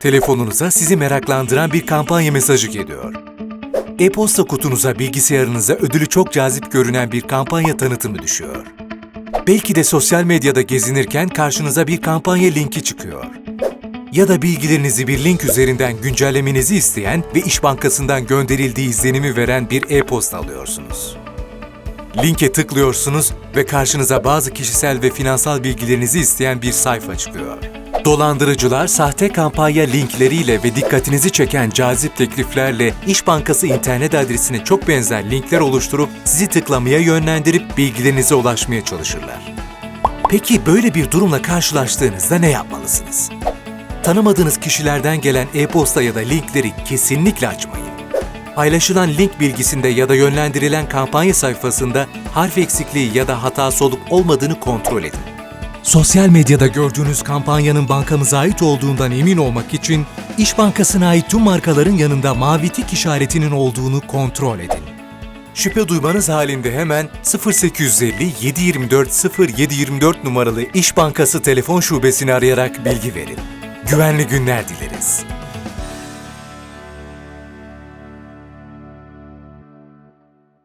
Telefonunuza sizi meraklandıran bir kampanya mesajı geliyor. E-posta kutunuza bilgisayarınıza ödülü çok cazip görünen bir kampanya tanıtımı düşüyor. Belki de sosyal medyada gezinirken karşınıza bir kampanya linki çıkıyor. Ya da bilgilerinizi bir link üzerinden güncellemenizi isteyen ve İş Bankası'ndan gönderildiği izlenimi veren bir e-posta alıyorsunuz. Linke tıklıyorsunuz ve karşınıza bazı kişisel ve finansal bilgilerinizi isteyen bir sayfa çıkıyor. Dolandırıcılar sahte kampanya linkleriyle ve dikkatinizi çeken cazip tekliflerle İş Bankası internet adresine çok benzer linkler oluşturup sizi tıklamaya yönlendirip bilgilerinize ulaşmaya çalışırlar. Peki böyle bir durumla karşılaştığınızda ne yapmalısınız? Tanımadığınız kişilerden gelen e-posta ya da linkleri kesinlikle açmayın. Paylaşılan link bilgisinde ya da yönlendirilen kampanya sayfasında harf eksikliği ya da hatası olup olmadığını kontrol edin. Sosyal medyada gördüğünüz kampanyanın bankamıza ait olduğundan emin olmak için İş Bankası'na ait tüm markaların yanında mavi tik işaretinin olduğunu kontrol edin. Şüphe duymanız halinde hemen 0850 724 0724 numaralı İş Bankası telefon şubesini arayarak bilgi verin. Güvenli günler dileriz.